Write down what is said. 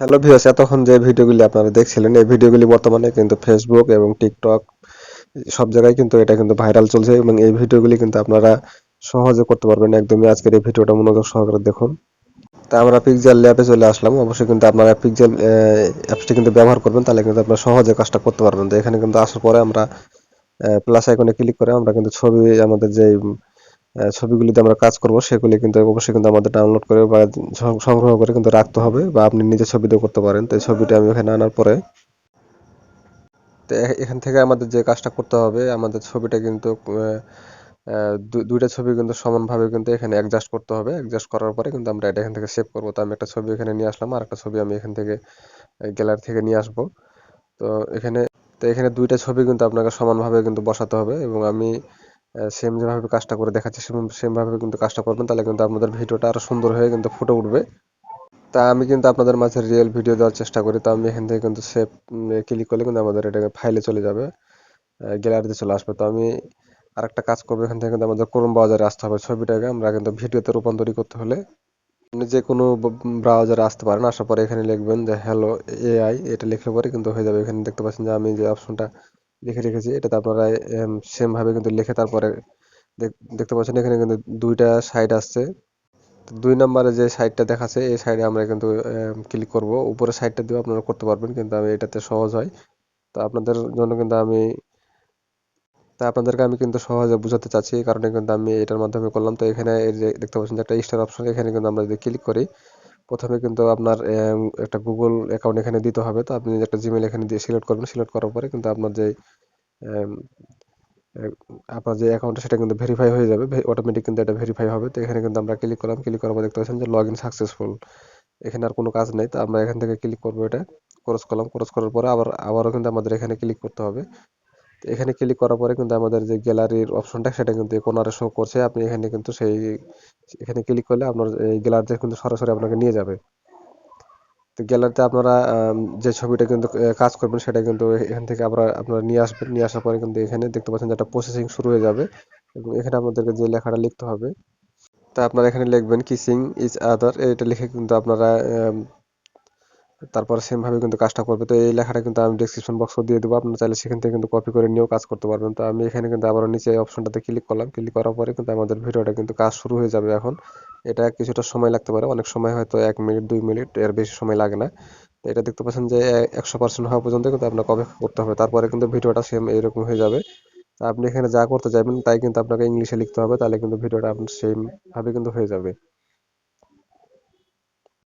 Hello viewers এতক্ষণ যে ভিডিওগুলি আপনারা দেখছিলেন এই ভিডিওগুলি বর্তমানে কিন্তু ফেসবুক এবং টিকটক সব জায়গায় কিন্তু এটা কিন্তু ভাইরাল চলছে এবং এই ভিডিওগুলি কিন্তু আপনারা সহজে করতে পারবেন। একদমই আজকের এই ভিডিওটা মনোযোগ সহকারে দেখুন। তা আমরা পিকজেল ল্যাবে চলে আসলাম। অবশ্যই কিন্তু আপনারা পিকজেল অ্যাপসটি কিন্তু ব্যবহার করবেন তাহলে কিন্তু আপনারা সহজে কাজটা করতে পারবেন। তো এখানে কিন্তু আসার পরে আমরা প্লাস আইকনে ক্লিক করে আমরা কিন্তু ছবি, আমাদের যে ছবিগুলিতে আমরা কাজ করব, সেগুলি কিন্তু অবশ্যই কিন্তু আমাদের ডাউনলোড করে বা সংগ্রহ করে কিন্তু রাখতে হবে বা আপনি নিজে ছবি দিয়ে করতে পারেন। তো এই ছবিটা আমি এখানে আনার পরে তো এখান থেকে আমাদের যে কাজটা করতে হবে, আমাদের ছবিটা কিন্তু দুইটা ছবি কিন্তু সমানভাবে কিন্তু এখানে অ্যাডজাস্ট করতে হবে। অ্যাডজাস্ট করার পরে কিন্তু আমরা এটা এখান থেকে সেভ করব। তো আমি একটা ছবি এখানে নিয়ে আসলাম আর একটা ছবি আমি এখান থেকে গ্যালারি থেকে নিয়ে আসব। তো এখানে তো এখানে দুইটা ছবি কিন্তু আপনাকে সমানভাবে কিন্তু বসাতে হবে এবং আমি সেম যেভাবে কাজটা করে দেখাচ্ছি সেম সেম ভাবে কিন্তু কাজটা করবেন, তাহলে কিন্তু আপনাদের ভিডিওটা আরও সুন্দর হয়ে কিন্তু ফুটে উঠবে। তা আমি কিন্তু আপনাদের মাঝে রিয়েল ভিডিও দেওয়ার চেষ্টা করি, তো আমি এখান থেকে কিন্তু সেভ ক্লিক করলে কিন্তু আমাদের এটাকে ফাইলে চলে যাবে গ্যালারিতে চলে আসবে। তো আমি আরেকটা কাজ করব, এখান থেকে কিন্তু আমাদের ক্রোম ব্রাউজারে আসতে হবে। ছবিটাকে আমরা কিন্তু ভিডিওতে রূপান্তরিত করতে হলে আপনি যে কোনো ব্রাউজারে আসতে পারেন, আসার পরে এখানে লিখবেন যে হ্যালো এআই এটা লিখলে পরে কিন্তু হয়ে যাবে। এখানে দেখতে পাচ্ছেন যে, আমি যে অপশনটা লিখে রেখেছি, এটাতে আপনারা সেম ভাবে কিন্তু লিখে তারপরে দেখতে পাচ্ছেন এখানে কিন্তু দুইটা সাইড আসছে। দুই নম্বরে যে সাইডটা দেখাচ্ছে, এই সাইডে আমরা কিন্তু ক্লিক করব। উপরে সাইডটা দিয়ে আপনারা করতে পারবেন, কিন্তু আমি এটাতে সহজ হয়। তো আপনাদের জন্য কিন্তু আমি তা আপনাদেরকে আমি কিন্তু সহজে বোঝাতে চাচ্ছি, এই কারণে কিন্তু আমি এটার মাধ্যমে করলাম। তো এখানে এই যে দেখতে পাচ্ছেন যে একটা স্টার অপশন এখানে কিন্তু আমরা যদি ক্লিক করি, প্রথমে কিন্তু আপনার একটা গুগল অ্যাকাউন্ট এখানে দিতে হবে। তো আপনি একটা জিমেল এখানে দিয়ে সিলেক্ট করবেন সিলেক্ট করার পরে কিন্তু আপনার যে আপনার যে অ্যাকাউন্টটা সেটা কিন্তু ভেরিফাই হয়ে যাবে। অটোমেটিক কিন্তু এটা ভেরিফাই হবে। তো এখানে কিন্তু আমরা ক্লিক করলাম। ক্লিক করার পর দেখতে পাচ্ছেন যে লগ ইন সাকসেসফুল এখানে আর কোনো কাজ নেই। তো আমরা এখান থেকে ক্লিক করব এটা। ক্রস করলাম। ক্রস করার পরে আবার, আবারও কিন্তু আমাদের এখানে ক্লিক করতে হবে। এখানে ক্লিক করার পরে কিন্তু আমাদের যে গ্যালারির অপশনটা সেটা কিন্তু কোনারে শো করছে। আপনি এখানে কিন্তু সেই, এখানে ক্লিক করলে আপনার এই গ্যালারিতে কিন্তু সরাসরি আপনাকে নিয়ে যাবে। তো গ্যালারিতে আপনারা যে ছবিটা কিন্তু কাজ করবেন, সেটা কিন্তু এখান থেকে আপনারা আপনারা নিয়ে আসবেন। নিয়ে আসার পরে কিন্তু এখানে দেখতে পাচ্ছেন যে একটা প্রসেসিং শুরু হয়ে যাবে এবং এখানে আপনাদেরকে যে লেখাটা লিখতে হবে, তা আপনারা এখানে লিখবেন কিসিং ইজ আদার এটা লিখে কিন্তু আপনারা তারপরে সেম ভাবে কিন্তু কাজটা করবে। তো এই লেখাটা কিন্তু আমি ডেসক্রিপশন বক্সে দিয়ে দেবো। আপনারা চাইলে সেখান থেকে কিন্তু কপি করে নিয়েও কাজ করতে পারবেন। তো আমি এখানে কিন্তু আবার নিচে অপশনটাতে ক্লিক করলাম। ক্লিক করার পরে কিন্তু আমাদের ভিডিওটা কিন্তু কাজ শুরু হয়ে যাবে এখন। এটা কিছুটা সময় লাগতে পারে। অনেক সময় হয়তো এক মিনিট, দুই মিনিট এর বেশি সময় লাগে না। তো এটা দেখতে পাচ্ছেন যে একশো পার্সেন্ট হওয়া পর্যন্ত কিন্তু আপনাকে অপেক্ষা করতে হবে। তারপরে কিন্তু ভিডিওটা সেম এরকম হয়ে যাবে। আপনি এখানে যা করতে চাইবেন তাই কিন্তু আপনাকে ইংলিশে লিখতে হবে। তাহলে কিন্তু ভিডিওটা আপনার সেম ভাবে কিন্তু হয়ে যাবে।